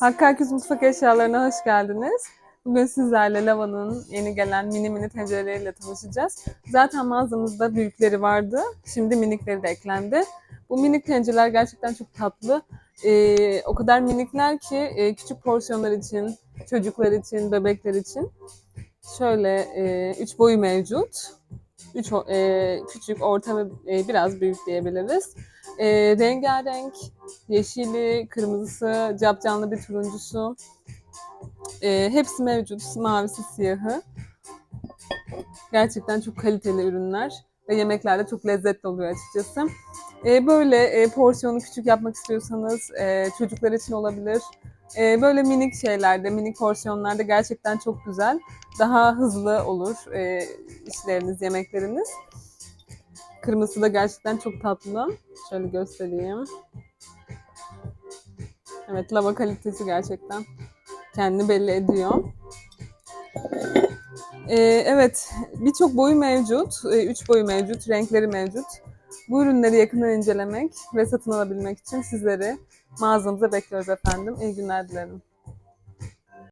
Herkes Mutfak Eşyalarına hoş geldiniz. Bugün sizlerle Lava'nın yeni gelen mini mini tencereleriyle tanışacağız. Zaten mağazamızda büyükleri vardı. Şimdi minikleri de eklendi. Bu minik tencereler gerçekten çok tatlı. Ee, o kadar minikler ki e, küçük porsiyonlar için, çocuklar için, bebekler için. Şöyle e, üç boyu mevcut. Üç, e, küçük, orta ve e, biraz büyük diyebiliriz. E, rengarenk, yeşili, kırmızısı, capcanlı bir turuncusu. E, hepsi mevcut. Mavisi, siyahı. Gerçekten çok kaliteli ürünler ve yemekler de çok lezzetli oluyor açıkçası. E, böyle e, porsiyonu küçük yapmak istiyorsanız e, çocuklar için olabilir. E, böyle minik şeylerde, minik porsiyonlarda gerçekten çok güzel. Daha hızlı olur e, işleriniz, yemekleriniz. Kırmızısı da gerçekten çok tatlı. Şöyle göstereyim. Evet, lava kalitesi gerçekten kendini belli ediyor. Ee, evet, birçok boyu mevcut. Ee, üç boyu mevcut, renkleri mevcut. Bu ürünleri yakından incelemek ve satın alabilmek için sizleri mağazamıza bekliyoruz efendim. İyi günler dilerim.